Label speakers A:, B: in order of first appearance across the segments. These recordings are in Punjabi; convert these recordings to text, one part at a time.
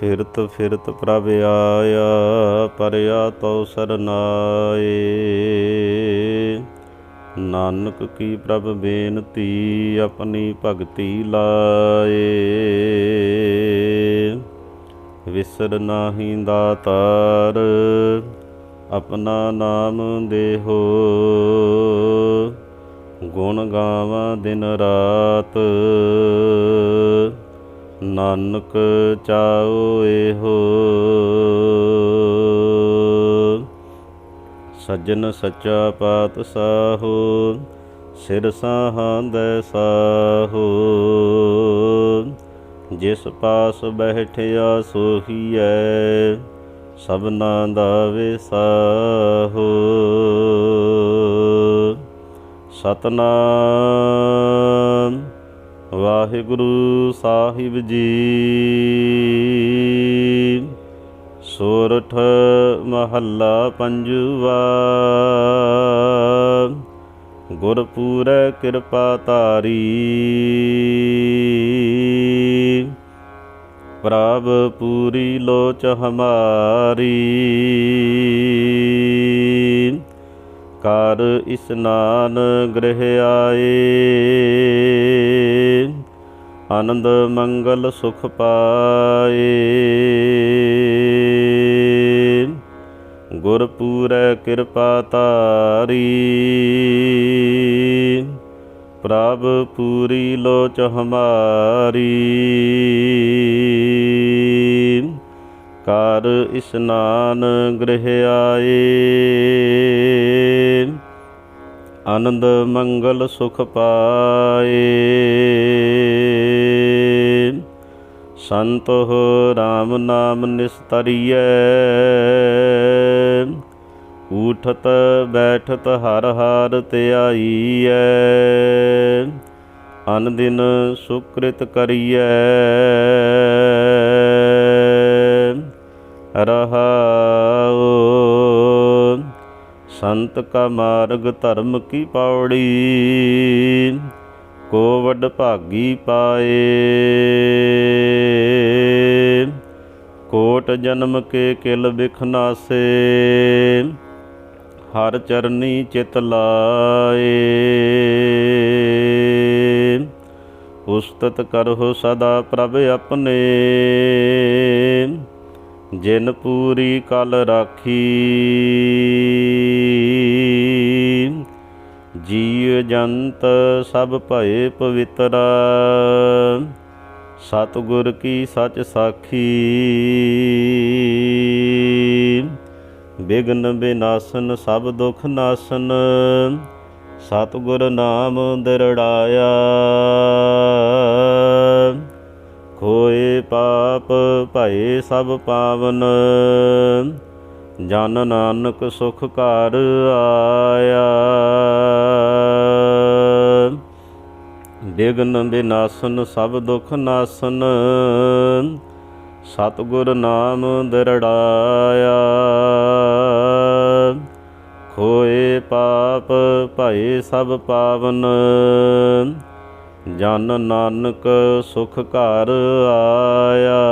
A: ਫਿਰਤ ਫਿਰਤ ਪ੍ਰਭ ਆਇਆ ਪਰਿਆ ਤਉ ਸਰਨਾਏ ਨਾਨਕ ਕੀ ਪ੍ਰਭ ਬੇਨਤੀ, ਆਪਣੀ ਭਗਤੀ ਲਾਏ। ਵਿਸਰ ਨਾਹੀ ਦਾਤਾਰ, ਆਪਣਾ ਨਾਮ ਦੇਹੋ। ਗੁਣ ਗਾਵਾਂ ਦਿਨ ਰਾਤ। ਨਾਨਕ ਚਾਉ ਇਹੋ। ਸੱਜਣ ਸੱਚਾ ਪਾਤ ਸਾਹੋ ਸਿਰ ਸਾਹਾਂਦੈ ਸਾਹੋ। ਜਿਸ ਪਾਸ ਬੈਠਿਆ ਸੋਹੀਐ, ਸਭਨਾ ਦਾ ਵਿਸਾਹੋ। ਸਤਨਾਮ ਵਾਹਿਗੁਰੂ ਸਾਹਿਬ ਜੀ। ਸੁਰਠ ਮਹੱਲਾ ਪੰਜਵਾ। ਗੁਰਪੂਰੈ ਕਿਰਪਾ ਤਾਰੀ ਪ੍ਰਭ ਪੂਰੀ ਲੋਚ ਹਮਾਰੀ। ਕਰ ਇਸਨਾਨ ਗ੍ਰਹਿ ਆਏ। ਆਨੰਦ ਮੰਗਲ ਸੁਖ ਪਾਏ। ਗੁਰ ਪੂਰੈ ਕਿਰਪਾ ਤਾਰੀ ਪ੍ਰਭ ਪੂਰੀ ਲੋਚ ਹਮਾਰੀ। ਕਰ ਇਸਨਾਨ ਗ੍ਰਹਿ ਆਏ। ਆਨੰਦ ਮੰਗਲ ਸੁਖ ਪਾਏ। ਸੰਤ ਹੋ RAM ਨਾਮ ਨਿਸਤਰੀਐ। ਉਠਤ ਬੈਠਤ ਹਰ ਹਰ ਧਿਆਈਐ ਅਨ ਦਿਨ ਸੁਕ੍ਰਿਤ ਕਰੀਐ। ਰਹਾਉ। ਸੰਤ ਕਾ ਮਾਰਗ ਧਰਮ ਕੀ ਪੌੜੀ? ਕੋਵਡ ਭਾਗੀ ਪਾਏ। ਜਨਮ ਕੇ ਕਿਲ ਬਿਖਨਾਸੇ ਹਰ ਚਰਨੀ ਚਿਤ ਲਾਏ। ਉਸਤਤ ਕਰਹੁ ਸਦਾ ਪ੍ਰਭ ਆਪਣੇ, ਜਿਨ ਪੂਰੀ ਕਲ ਰਾਖੀ। ਜੀਵ ਜੰਤ ਸਭ ਭਏ ਪਵਿੱਤਰਾ। ਸਤਿਗੁਰ ਕੀ ਸਚ ਸਾਖੀ? ਬਿਗਨ ਬਿਨਾਸਨ, ਸਭ ਦੁਖ ਨਾਸਨ, ਸਤਿਗੁਰ ਨਾਮ ਦਿਰੜਾਇਆ। ਖੋਏ ਪਾਪ ਭਏ ਸਭ ਪਾਵਨ, ਜਨ ਨਾਨਕ ਸੁਖ ਘਰ ਆਇਆ। ਵਿਗਨ ਬਿਨਾਸਨ ਸਭ ਦੁਖ ਨਾਸਨ। ਸਤਿਗੁਰ ਨਾਮ ਦਿਰੜਾਇਆ। ਖੋਏ ਪਾਪ, ਭਏ ਸਭ ਪਾਵਨ। ਜਨ ਨਾਨਕ ਸੁਖ ਘਰ ਆਇਆ।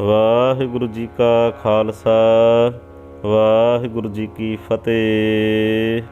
A: ਵਾਹਿਗੁਰੂ ਜੀ ਕਾ ਖਾਲਸਾ, ਵਾਹਿਗੁਰੂ ਜੀ ਕੀ ਫਤਿਹ।